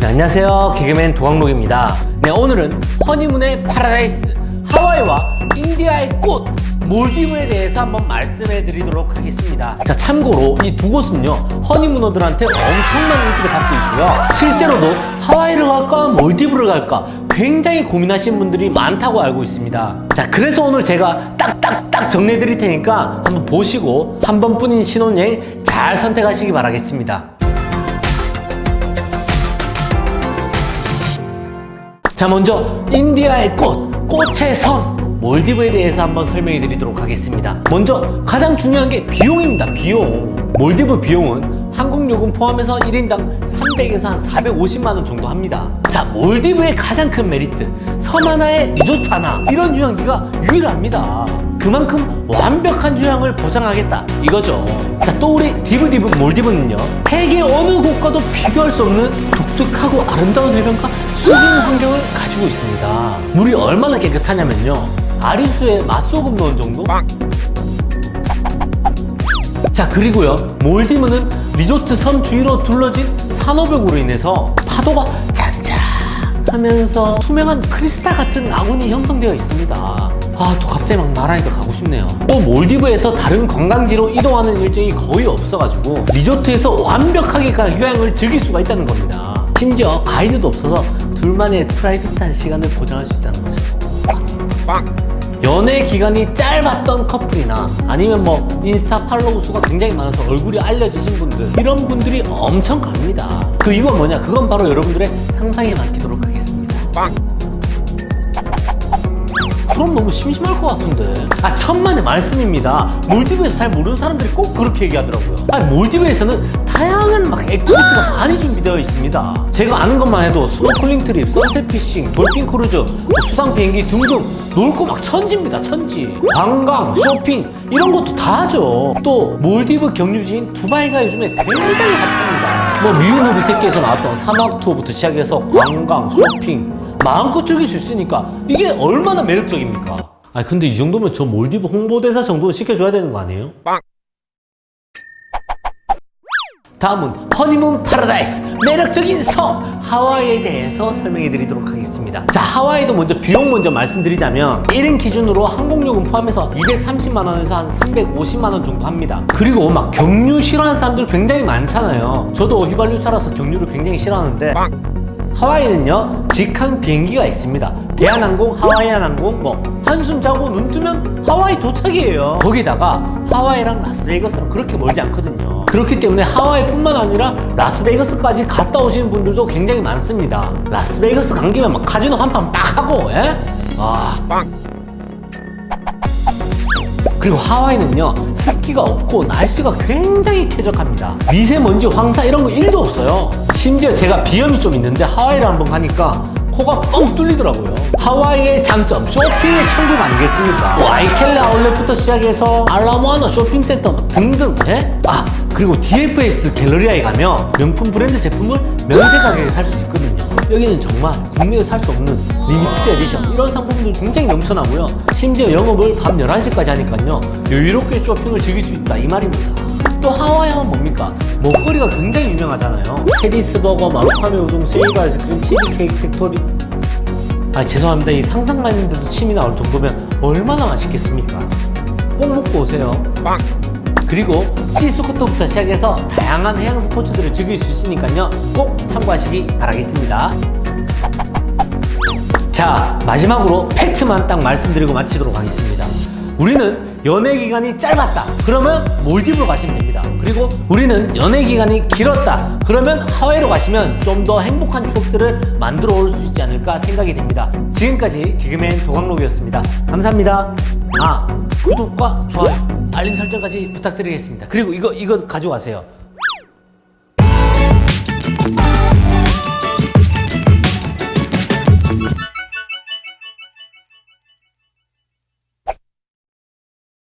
네, 안녕하세요. 개그맨 도광록입니다. 네, 오늘은 허니문의 파라다이스, 하와이와 인디아의 꽃, 몰디브에 대해서 한번 말씀해 드리도록 하겠습니다. 자, 참고로 이 두 곳은요, 허니문어들한테 엄청난 인기를 받고 있고요. 실제로도 하와이를 갈까, 몰디브를 갈까, 굉장히 고민하시는 분들이 많다고 알고 있습니다. 자, 그래서 오늘 제가 딱딱딱 정리해 드릴 테니까 한번 보시고 한 번뿐인 신혼여행 잘 선택하시기 바라겠습니다. 자 먼저 인디아의 꽃, 꽃의 성 몰디브에 대해서 한번 설명해 드리도록 하겠습니다. 먼저 가장 중요한 게 비용입니다 비용. 몰디브 비용은 항공 요금 포함해서 1인당 300에서 한 450만 원 정도 합니다. 자 몰디브의 가장 큰 메리트 섬 하나에 리조트 하나. 이런 휴양지가 유일합니다 그만큼 완벽한 휴양을 보장하겠다. 이거죠. 자 또 우리 디브디브 몰디브는요. 세계 어느 곳과도 비교할 수 없는 독특하고 아름다운 해변과 수진 환경을 가지고 있습니다. 물이 얼마나 깨끗하냐면요. 아리수에 맛소금 넣은 정도? 자 그리고요. 몰디브는 리조트 섬 주위로 둘러진 산호벽으로 인해서 파도가 잔잔 하면서 투명한 크리스탈 같은 라군이 형성되어 있습니다. 아 또 갑자기 막 말하니까 가고 싶네요. 또 몰디브에서 다른 관광지로 이동하는 일정이 거의 없어가지고 리조트에서 완벽하게 가 휴양을 즐길 수가 있다는 겁니다. 심지어 가이드도 없어서 둘만의 프라이빗한 시간을 보장할 수 있다는 거죠. 연애 기간이 짧았던 커플이나 아니면 뭐 인스타 팔로우 수가 굉장히 많아서 얼굴이 알려지신 분들 이런 분들이 엄청 갑니다. 그 이유가 뭐냐? 그건 바로 여러분들의 상상에 맡기도록 하겠습니다 그럼 너무 심심할 것 같은데. 아 천만의 말씀입니다. 몰디브에서 잘 모르는 사람들이 꼭 그렇게 얘기하더라고요. 아 몰디브에서는 다양한 막 액티비티가 많이 준비되어 있습니다. 제가 아는 것만 해도 스노클링 트립, 선셋 피싱, 돌핀 크루즈, 뭐 수상 비행기 등등 놀 거 막 천지입니다 천지. 관광, 쇼핑 이런 것도 다 하죠. 또 몰디브 경유지인 두바이가 요즘에 굉장히 핫합니다. 뭐 미유무비 새끼에서 나왔던 사막 투어부터 시작해서 관광, 쇼핑 마음껏 즐길 수 있으니까 이게 얼마나 매력적입니까? 아 근데 이 정도면 저 몰디브 홍보대사 정도는 시켜줘야 되는 거 아니에요? 다음은 허니문 파라다이스 매력적인 섬 하와이에 대해서 설명해 드리도록 하겠습니다. 자 하와이도 먼저 비용 먼저 말씀드리자면 1인 기준으로 항공요금 포함해서 230만 원에서 한 350만 원 정도 합니다. 그리고 막 경유 싫어하는 사람들 굉장히 많잖아요. 저도 휘발유 차라서 경유를 굉장히 싫어하는데 하와이는요 직항 비행기가 있습니다. 대한항공, 하와이안항공 뭐 한숨 자고 눈 뜨면 하와이 도착이에요. 거기다가 하와이랑 라스베이거스랑 그렇게 멀지 않거든요. 그렇기 때문에 하와이뿐만 아니라 라스베이거스까지 갔다 오시는 분들도 굉장히 많습니다. 라스베이거스 간 김에 막 카지노 한 판 빡 하고 예? 와 그리고 하와이는요 습기가 없고 날씨가 굉장히 쾌적합니다. 미세먼지 황사 이런 거 1도 없어요. 심지어 제가 비염이 좀 있는데 하와이를 한번 가니까 코가 뻥 뚫리더라고요. 하와이의 장점 쇼핑의 천국 아니겠습니까? 와이켈레 아울렛부터 시작해서 알라모아나 쇼핑센터 뭐 등등 예? 아 그리고 DFS 갤러리아에 가면 명품 브랜드 제품을 면세 가격에 살 수 있거든요 여기는 정말 국내에 살 수 없는 리미티드 에디션. 이런 상품들 굉장히 넘쳐나고요. 심지어 영업을 밤 11시까지 하니까요. 여유롭게 쇼핑을 즐길 수 있다. 이 말입니다. 또 하와이 하면 뭡니까? 먹거리가 굉장히 유명하잖아요. 테디스 버거, 마루카메 우동, 세이가 아이스크림, 치즈 케이크 팩토리. 아 죄송합니다. 이 상상만 했는데도 침이 나올 정도면 얼마나 맛있겠습니까? 꼭 먹고 오세요 그리고 시스코트부터 시작해서 다양한 해양 스포츠들을 즐길 수 있으니까요. 꼭 참고하시기 바라겠습니다. 자 마지막으로 팩트만 딱 말씀드리고 마치도록 하겠습니다. 우리는 연애 기간이 짧았다. 그러면 몰디브로 가시면 됩니다. 그리고 우리는 연애 기간이 길었다. 그러면 하와이로 가시면 좀 더 행복한 추억들을 만들어 올 수 있지 않을까 생각이 됩니다. 지금까지 개그맨 도광록이었습니다. 감사합니다. 아 구독과 좋아요 알림 설정까지 부탁드리겠습니다. 그리고 이거 이거 가져가세요